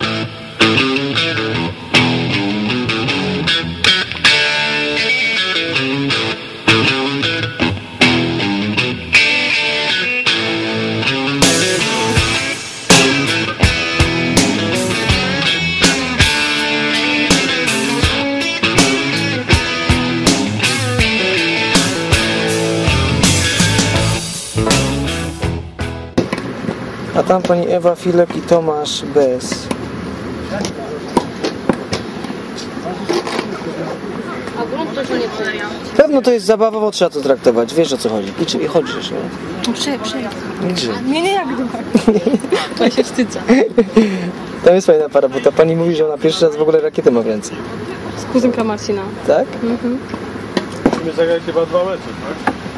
Thank you. A tam pani Ewa Filek i Tomasz Bez. A grunt to się nie przejął. Pewno to jest zabawowo, trzeba to traktować. Wiesz o co chodzi. I, czy, i chodzisz, nie? No prze, przejdź. Gdzie? Nie, nie, jak duma. To ja się wstydzę. Tam jest fajna para, bo ta pani mówi, że ona pierwszy raz w ogóle rakietę ma w ręce. Z kuzynka Marcina. Tak? My zagrać chyba dwa mecze, tak?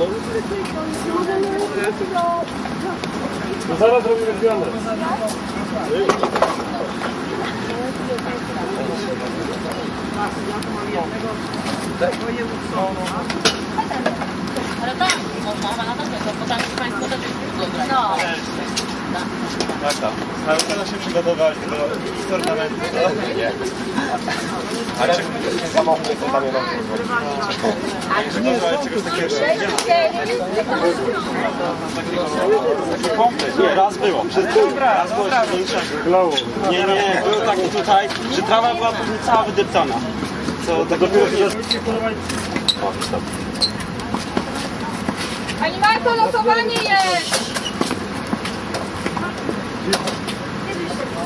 ten, brawo. Już się przebiera, przebierałeś. No zaraz robimy zmianę. Ale tak, można, ona też tego, bo tam Państwo też No. Tak, tak. Ale teraz się przygotować do tournamentu. Nie. A czy samochód to tam nie mam Przygotować czegoś takiego. Nie, raz było. Przez raz było jeszcze. Nie, nie, było takie tutaj, że trawa była cała wydeptana. Co tego jest. Pani Marto, losowanie jest!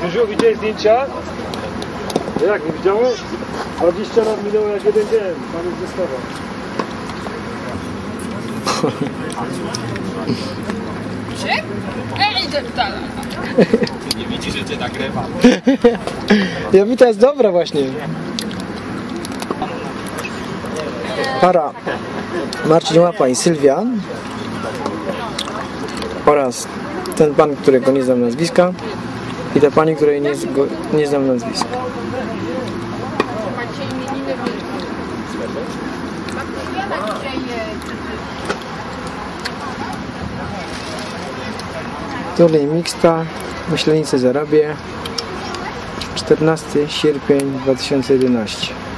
Krzyżu, widziałeś zdjęcia? Jak, nie widziałeś? 20 lat minęło jak jeden dzień, pan jest wystawa. Ej, deptala. Jowita jest dobra właśnie. Para Marcin Łapa i Sylwia oraz ten pan, którego nie znam nazwiska i ta pani, której nie, nie znam nazwiska. Turniej mixta Myślenice zarabie 14 sierpień 2011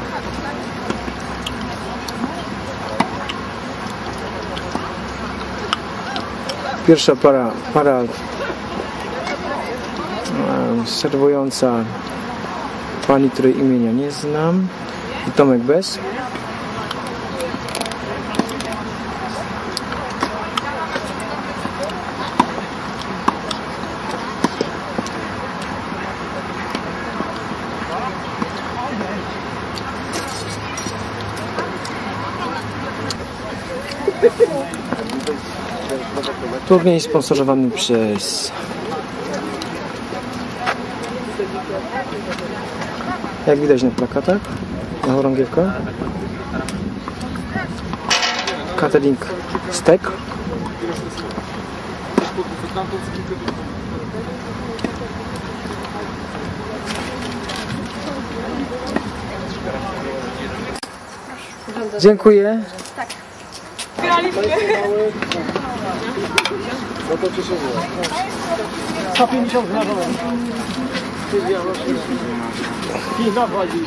Pierwsza para, para e, serwująca pani, której imienia nie znam. I Tomek Bez Turniej sponsorowany przez jak widać na plakatach na chorągiewkach catering steak. Dziękuję. Wygraliśmy. No to cieszę się. 150 na dole. I nawali.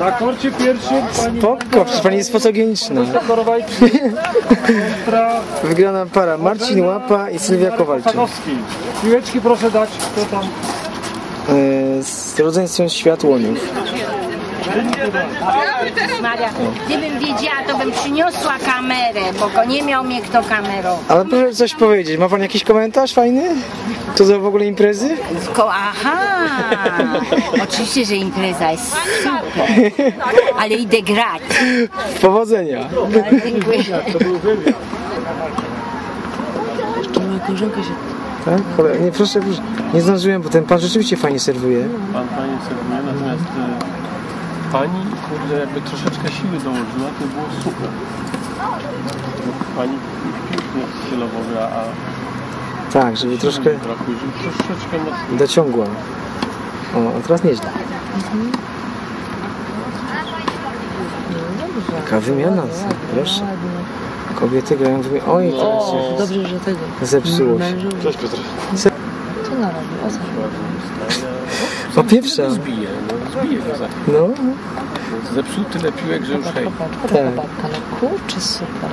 Na korcie pierwszym pani Spoko, przecież pani jest fotogeniczna. Wygrana para Marcin Łapa i Sylwia Kowalczyk. Piłeczki proszę dać, kto tam E, Z rodzeństwem Światłoniów. Maria, gdybym wiedziała, to bym przyniosła kamerę, bo nie miał mnie kto kamerował. Ale proszę coś powiedzieć, ma pan jakiś komentarz fajny? Co za w ogóle imprezy? Ko- Aha! Oczywiście, że impreza jest super, ale idę grać. Powodzenia. Dziękuję. Tak? Cholera, Nie, proszę, proszę, nie zdążyłem, bo ten pan rzeczywiście fajnie serwuje. Pan Pani serwuje, natomiast y, Pani, kurde, jakby troszeczkę siły dołożyła, to było super. Pani pięknie stylowo gra, a Tak, żeby troszkę brakuje, żeby troszeczkę mocniej. dociągła. O, a teraz nieźle. Taka wymiana, proszę. Kobiety grają wymianę. Oj, teraz się Dobrze, że tego. zepsuło się. Cześć Piotr. Co na robi? O co? O pieprza. Zbije, no zbije go za No, Zepsuł tyle piłek, że już hej. Tak. babka, no kurczę, super.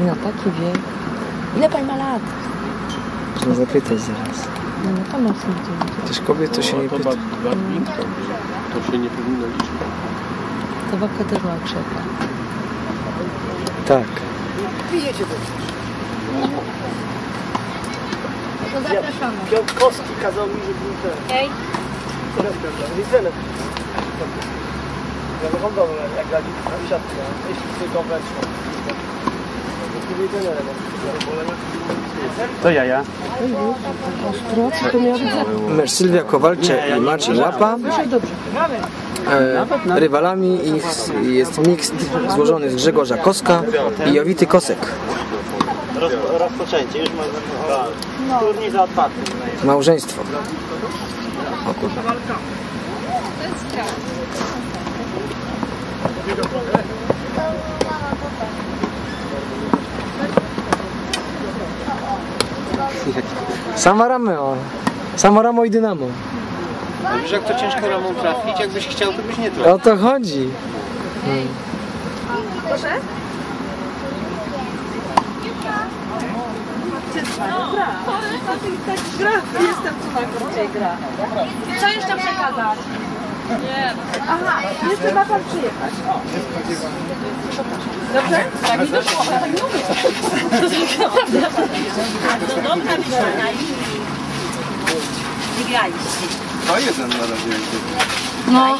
No. Na taki wiek. Ile pani ma lat? można zapytać zaraz. No, no to ma sens. Też kobiet to się nie to pyta. bad, badminton, to się nie powinno liczyć. To babka też ma krzepa. Tak. Piątkowski kazał mi, żeby ten. Ej. Widzę. Ja wyglądałem jak grali na siatkę, jeśli tylko weszło. To ja, ja. Ostro, co to za... Mecz Sylwia Kowalczyk i Marcin Łapa. E, rywalami ich jest miks złożony z Grzegorza Koska i Jowity Kosek. Roz, rozpoczęcie, już mamy turniej za otwarty. Małżeństwo. O kurwa. Sama Rameo. Sama Ramo i Dynamo. Wiesz jak to ciężko ramą trafić, jakbyś chciał, to byś nie trafił. O to chodzi. Co jeszcze przekazać? Nie. Aha, jeszcze ma pan przyjechać. Dobrze? Tak mi wyszło, ale tak nie mówię. To dobra wygrana i wygraliście. To jeden na razie. No.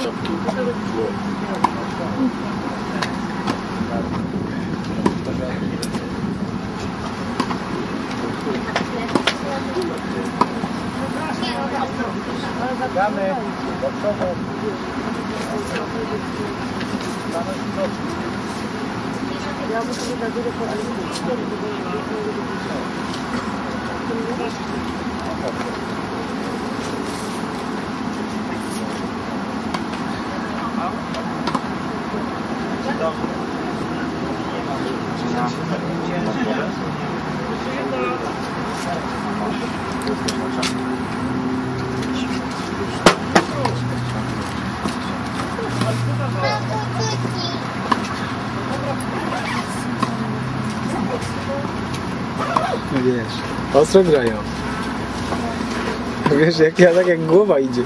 Wiesz, ostro grają. Wiesz, jak ja tak jak głowa idzie.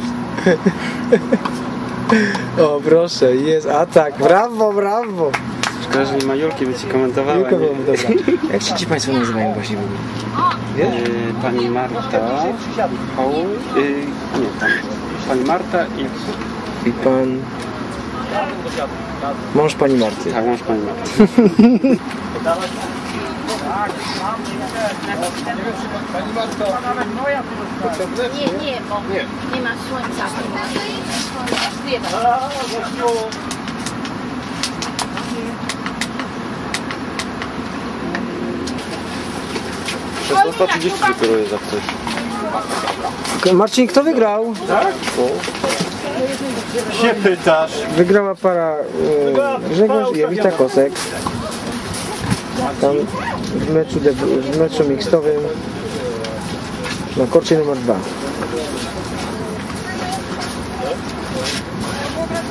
O proszę, jest atak. Brawo, brawo. Szkoda, że nie ma Julki, by ci komentowała. Nie? była dobra. Jak się ci Państwo nazywają właśnie w ogóle? Wiesz? Yy, pani Marta, Paul, yy, nie, tam, pani Marta i I pan... Mąż Pani Marty. tak, mąż pani Marty. Nie, nie, bo nie ma słońca. dopiero jest jak coś. Marcin, kto wygrał? się pytasz. Wygrała para e, Grzegorz i Ewita Kosek. Tam w meczu, w meczu mixtowym na korcie numer dwa.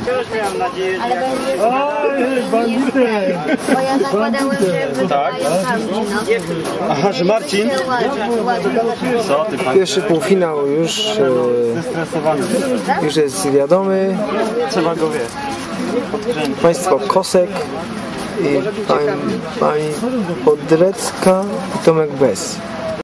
Też miałem nadzieję, że Ale jak będzie Oj, bandity! bo ja zakładałem, że Audi, no. Aha, że Marcin? Co ty pan? Pierwszy półfinał już, e, Stresowany. już jest wiadomy. Trzeba go wie. Państwo Kosek i pani, pani Podrecka i Tomek Bez.